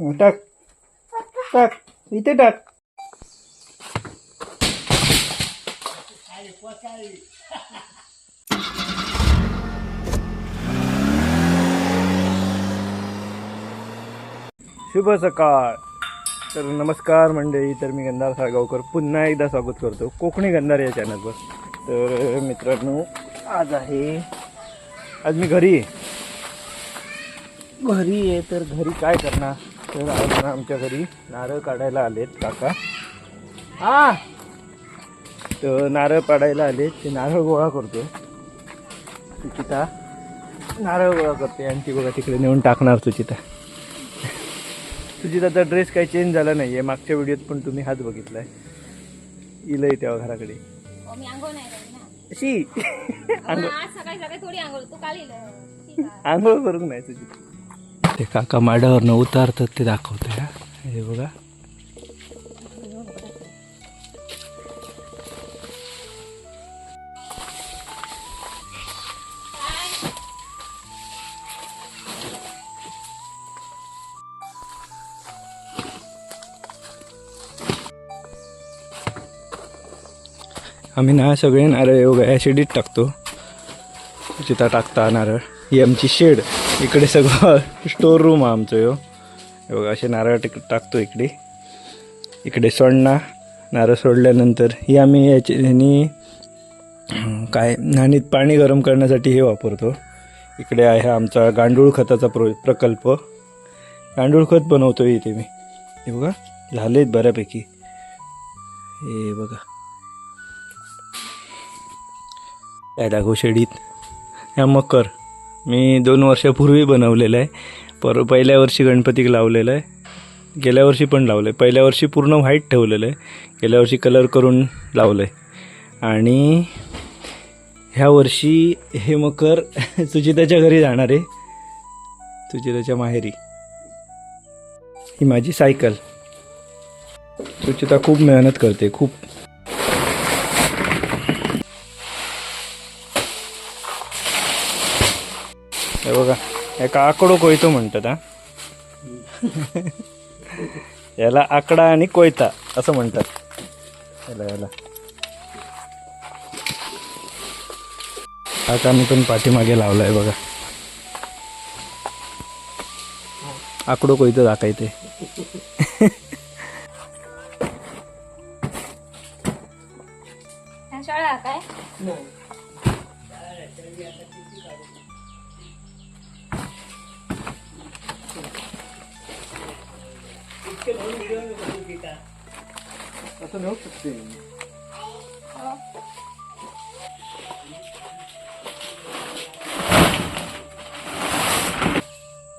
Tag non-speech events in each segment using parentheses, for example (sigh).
टाक. टाक. इथे टाक. शुभ सकाळ. तर नमस्कार मंडळी तर मी गंधार साळगावकर पुन्हा एकदा स्वागत करतो कोकणी गंधार या चॅनलवर तर मित्रांनो आज आहे. आज मी घरी आहे. घरी आहे तर घरी काय करणार? तर आज ना आमच्या घरी नारळ काढायला आलेत काका. हा. तर नारळ पाडायला आले ते नारळ गोळा करतो सुचिता नारळ गोळा करते. आणि ती बघा तिकडे नेऊन टाकणार सुचिता. सुचिताचा ड्रेस काही चेंज झाला नाही आहे मागच्या व्हिडिओत पण तुम्ही हाच बघितलाय. इलंय तेव्हा घराकडे. मी आंघोळ इलं. आहे. आंघोळ. करून नाही तुझी ते काका माडावरनं उतारतात ते दाखवते हा. हे बघा. आम्ही ना सगळे नारळ योगा ॲसिडीत टाकतो. जिथं टाकता नारळ. ही आमची शेड. इकडे सगळं स्टोर रूम आहे आमचं ह्यो हे बघा असे नारळ टिक टाकतो इकडे. इकडे सोडणा नारळ सोडल्यानंतर ही आम्ही याची ह्यानी काय नाणीत पाणी गरम करण्यासाठी हे वापरतो. इकडे आहे आमचा गांडूळ खताचा प्रो प्रकल्प. गांडूळ खत बनवतो इथे मी. हे बघा झालेत बऱ्यापैकी. हे बघा. काय दाखवू शेडीत? ह्या मकर. मी दोन वर्षापूर्वी बनवलेलं आहे. पर पहिल्या वर्षी गणपतीक लावलेलं आहे. गेल्या वर्षी पण लावलं आहे पहिल्या वर्षी पूर्ण व्हाईट ठेवलेलं आहे. गेल्या वर्षी कलर करून लावलं आहे आणि ह्या वर्षी हे मकर (laughs) सुजिताच्या घरी जाणार आहे. सुजिताच्या माहेरी. ही माझी सायकल. सुचिता खूप मेहनत करते. खूप हे बघा याका आकडो कोयतो म्हणतात हा. याला आकडा आणि कोयता असं म्हणतात. याला याला. आता मी पण पाठीमागे लावलाय बघा. आकडो कोयतो दाखायते ह्या शाळा काय? असं शकते. हो.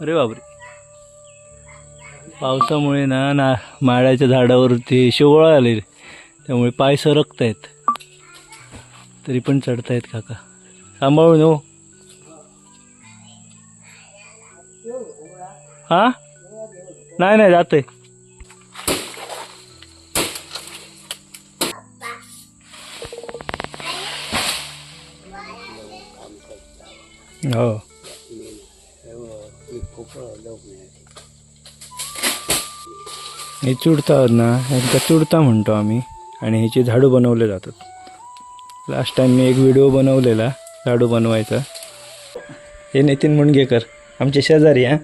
अरे बापरे. पावसामुळे ना ना माळ्याच्या झाडावरती शेवळा आले त्यामुळे पाय सरकत आहेत तरी पण चढतायत काका. सांभाळून हो हा? नाही नाही जाते हो. हे चुडतात ना ह्यांका चुडता म्हणतो आम्ही आणि ह्याचे झाडू बनवले जातात. लास्ट टाइम मी एक व्हिडिओ बनवलेला झाडू बनवायचा. हे नितीन मुणगेकर आमचे शेजारी हा.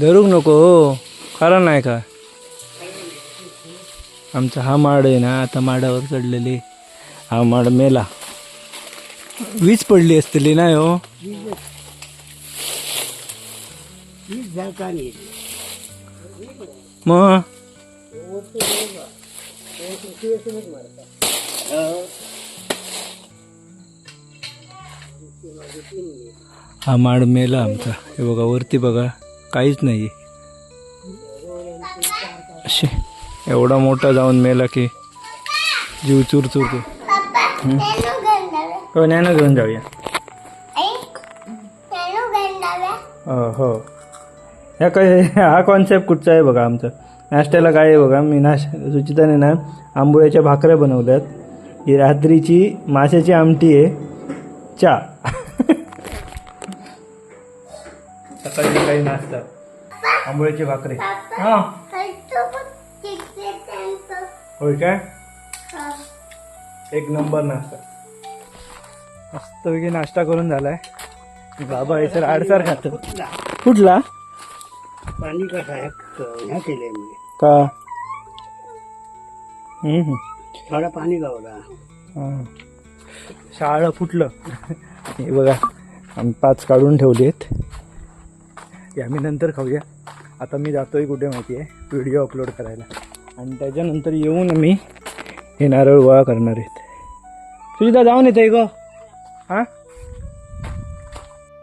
धरूक नको हो. कारण नाही का? आमचा हा माड आहे ना आता माडावर चढलेली हा माड मेला. वीज पडली असतली ना हो? मग हा माड मेला आमचा. हे बघा वरती बघा काहीच नाही. असे एवढा मोठा जाऊन मेला की जीव चूर चूरतो हो? नॅनो घेऊन जाऊया. हो हो. ह्या काय हा कॉन्सेप्ट कुठचा आहे बघा आमचा? नाश्त्याला काय आहे बघा? मी नाश सुचिताने ना आंबोळ्याच्या भाकऱ्या बनवल्यात. ही रात्रीची माशाची आमटी आहे. चहा सकाळी काही नाश्ता. आंबोळीची भाकरी. हा. होय काय एक नंबर नाश्ता. मस्तपैकी नाश्ता करून झालाय. बाबा हे सर आडसार खात. कुठला? पाणी कसं ह्या केलंय मी. का? हम्म. थोडा पाणी गावला हा. शाळा फुटलं. हे बघा आम्ही पाच काढून ठेवले आहेत आम्ही नंतर खाऊया. आता मी जातोय कुठे माहिती आहे व्हिडिओ अपलोड करायला. आणि त्याच्यानंतर येऊन आम्ही हे नारळ गोळा करणार आहेत. सुजिता जाऊन येते ग. हां?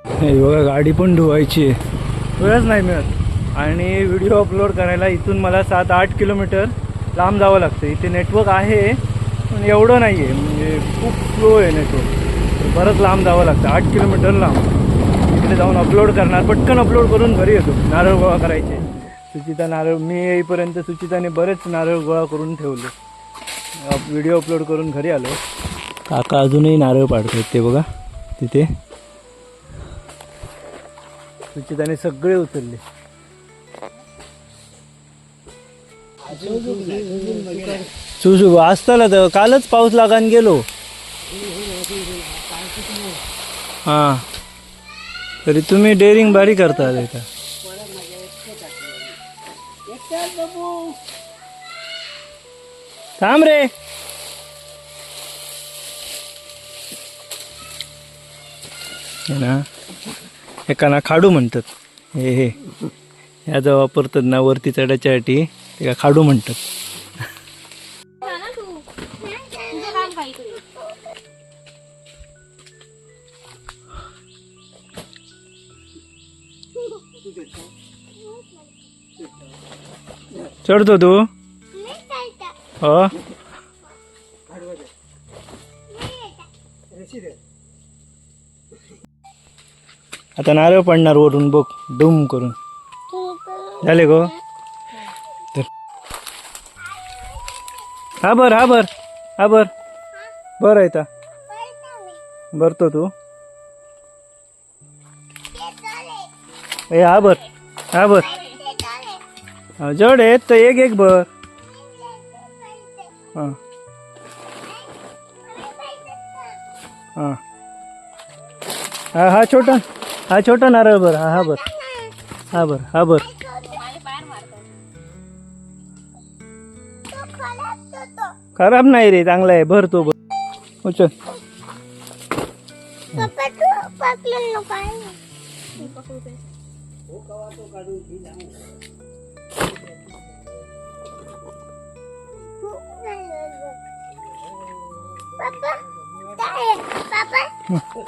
हे बघा गाडी पण धुवायची आहे. वेळच नाही मिळत. आणि व्हिडिओ अपलोड करायला इथून मला सात आठ किलोमीटर लांब जावं लागतं. इथे नेटवर्क आहे पण एवढं नाही आहे म्हणजे खूप स्लो आहे नेटवर्क बरंच लांब जावं लागतं. आठ किलोमीटर लांब. तिकडे जाऊन अपलोड करणार. पटकन अपलोड करून घरी येतो. नारळ गोळा करायचे. सुचिता नारळ मी येईपर्यंत सुचिताने बरेच नारळ गोळा करून ठेवले. व्हिडिओ अपलोड करून घरी आलो. काका अजूनही नारळ पाडतात ते बघा तिथे. सुचिताने सगळे उचलले. सुसु असताना तर कालच पाऊस लागान गेलो. हा. तरी तुम्ही डेअरिंग बारी करता का थांब रे. हे ना एकाना खाडू म्हणतात. हे हे. ह्याचा वापरतात ना वरती चढायच्यासाठी ते का खाडू म्हणतात. जा ना तू तुझं काम काय इकडे चढतो तू? हो? आता नारळ पडणार वरून बघ डुम करून. झाले गो? हा बर हा बर हा बर बर आहे ता भरतो तू. ए हा बर हा बर जड आहेत तर एक एक भर हां. हां. हा हा छोटा हा छोटा नारळ बर हा हा बर हा बर हा बर माझे पायर मारतात खराब नाही रे चांगला आहे भर तो भर. उचल. हा,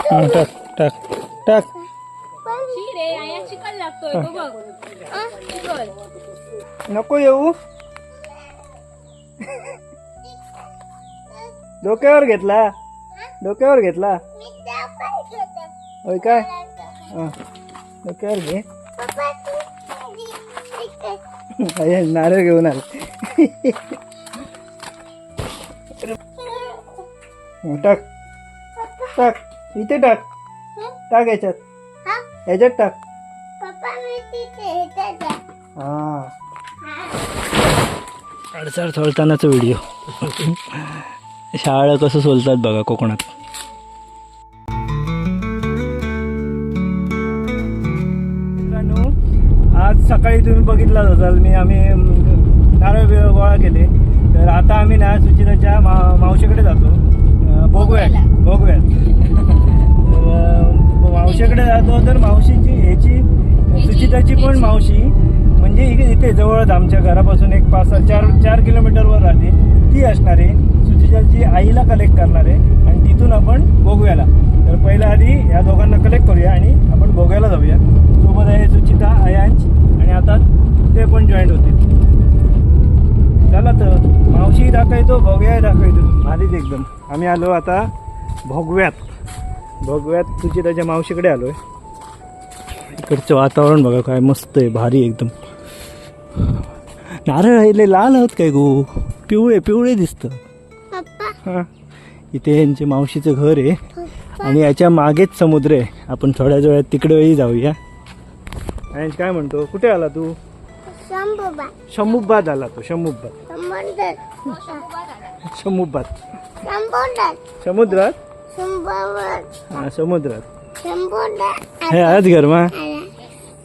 टाक टाक टाक नको येऊ. डोक्यावर घेतला. डोक्यावर घेतला. होय काय. डोक्यावर घे. नारळ घेऊन आले. टाक. टाक. इथे टाक. टाक याच्यात. याच्यात टाक. हा. अडसर सोलतानाचा व्हिडिओ. शाळा कसं सोलतात बघा कोकणात. मित्रांनो आज सकाळी तुम्ही बघितलाच असाल मी आम्ही नारळ गोळा केले. तर आता आम्ही ना सुचिताच्या मा मावशीकडे जातो. भोगव्यात भोगव्यात तर, अं, मावशीकडे जातो तर मावशीची ह्याची सुचिताची पण मावशी. म्हणजे इथे जवळच आमच्या घरापासून एक पाच चार चार किलोमीटरवर राहते. ती असणार आहे. सुचिताची आईला कलेक्ट करणार आहे. आणि तिथून आपण भोगव्याला तर पहिल्या आधी या दोघांना कलेक्ट करूया आणि आपण भोगव्याला जाऊया. सोबत आहे सुचिता अयांश आणि आता ते पण जॉईंट होतील चला तर मावशी दाखवतो भोगव्या दाखवतो. भारीच एकदम. आम्ही आलो आता भोगव्यात. भोगव्यात सुचिताच्या मावशीकडे आलोय. इकडचं वातावरण बघा काय मस्त आहे भारी एकदम. नारळ राहिले लाल आहोत काय गो. पिवळे पिवळे दिसतं. हां. इथे यांचे मावशीचं घर आहे. आणि याच्या मागेच समुद्र आहे. आपण थोड्याच वेळात तिकडेही जाऊया. आणि काय म्हणतो? कुठे आला तू? शंभूबा शंभूबाद आला तो शंभूबाद. शंभूबाद. समुद्रात. हा समुद्रात. हे आज घर मा.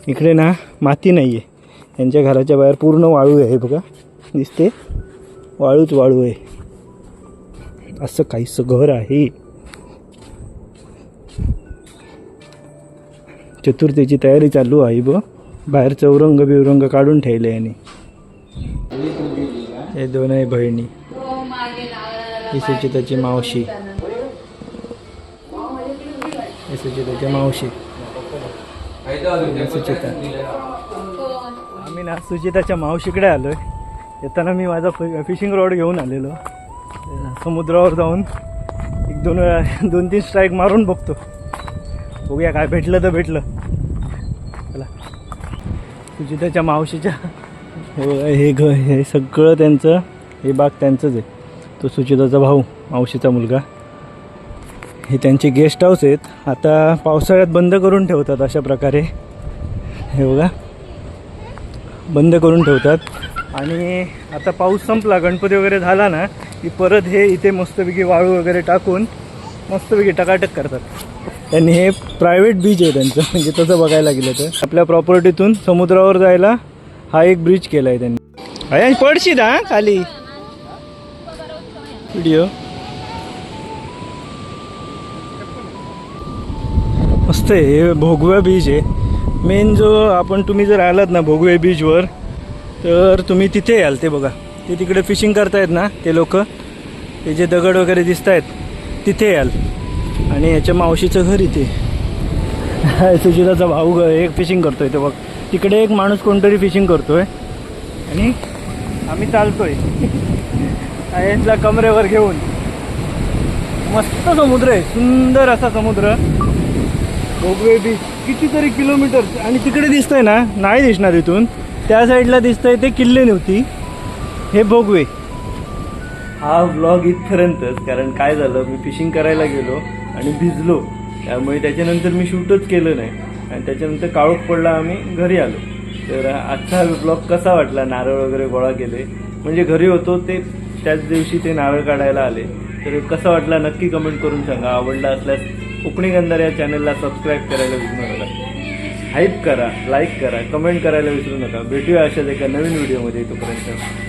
इकडे ना माती नाही आहे यांच्या घराच्या बाहेर पूर्ण वाळू आहे बघा. दिसते? वाळूच वाळू आहे. असं काहीसं घर आहे. चतुर्थीची तयारी चालू आहे ब बाहेर चौरंग बिवरंग काढून ठेवले यांनी. हे दोनही बहिणी. ही सुचिताची मावशी. ही सुचिताची मावशी. सुचिता आम्ही ना सुचिताच्या मावशीकडे आलोय. येताना मी माझा फिशिंग रॉड घेऊन आलेलो. समुद्रावर जाऊन एक दोन वेळा (laughs) दोन तीन स्ट्राईक मारून बघतो. बघूया काय भेटलं तर भेटलं. चला. सुचिताच्या मावशीच्या हे हे घ हे सगळं त्यांचं हे बाग त्यांचंच आहे. तो सुचिताचा भाऊ मावशीचा मुलगा. हे त्यांचे गेस्ट हाऊस आहेत. आता पावसाळ्यात बंद करून ठेवतात अशा प्रकारे. हे बघा. बंद करून ठेवतात. आणि आता पाऊस संपला गणपती वगैरे झाला ना की परत हे इथे मस्तपैकी वाळू वगैरे टाकून मस्तपैकी टकाटक करतात. त्यांनी हे प्रायव्हेट बीच आहे त्यांचं. (laughs) म्हणजे तसं बघायला गेलं तर. आपल्या प्रॉपर्टीतून समुद्रावर जायला हा एक ब्रिज केला आहे त्यांनी. अय पडशील हा खाली. व्हिडिओ मस्त आहे हे भोगव्या बीच आहे. मेन जो आपण तुम्ही जर आलात ना भोगवे बीचवर तर तुम्ही तिथे याल ते बघा. ते तिकडे फिशिंग करतायत ना ते लोक. ते जे दगड वगैरे दिसत आहेत तिथे याल. आणि याच्या मावशीचं घर इथे. (laughs) सुजिताचा भाऊ ग- एक फिशिंग करतो आहे ते बघ. तिकडे एक माणूस कोणतरी फिशिंग करतो आहे आणि आम्ही चालतो आहे (laughs) यांच्या कमरेवर घेऊन. मस्त समुद्र आहे सुंदर असा समुद्र. भोगवे बीच कितीतरी किलोमीटर आणि तिकडे दिसतंय ना नाही दिसणार इथून. त्या साईडला दिसतंय ते किल्ले नव्हती. हे भोगवे. हा ब्लॉग इथपर्यंतच कारण काय झालं मी फिशिंग करायला गेलो आणि भिजलो. त्यामुळे त्याच्यानंतर मी शूटच केलं नाही. आणि त्याच्यानंतर काळोख पडला आम्ही घरी आलो. तर आजचा ब्लॉग कसा वाटला? नारळ वगैरे गोळा केले. म्हणजे घरी होतो ते त्याच दिवशी ते नारळ काढायला आले. तर कसं वाटला नक्की कमेंट करून सांगा. आवडला असल्यास कोकणी गंधार या चॅनलला सबस्क्राईब करायला विसरू नका. हाईप करा लाईक करा कमेंट करायला विसरू नका. भेटूया अशाच एका नवीन व्हिडिओमध्ये तोपर्यंत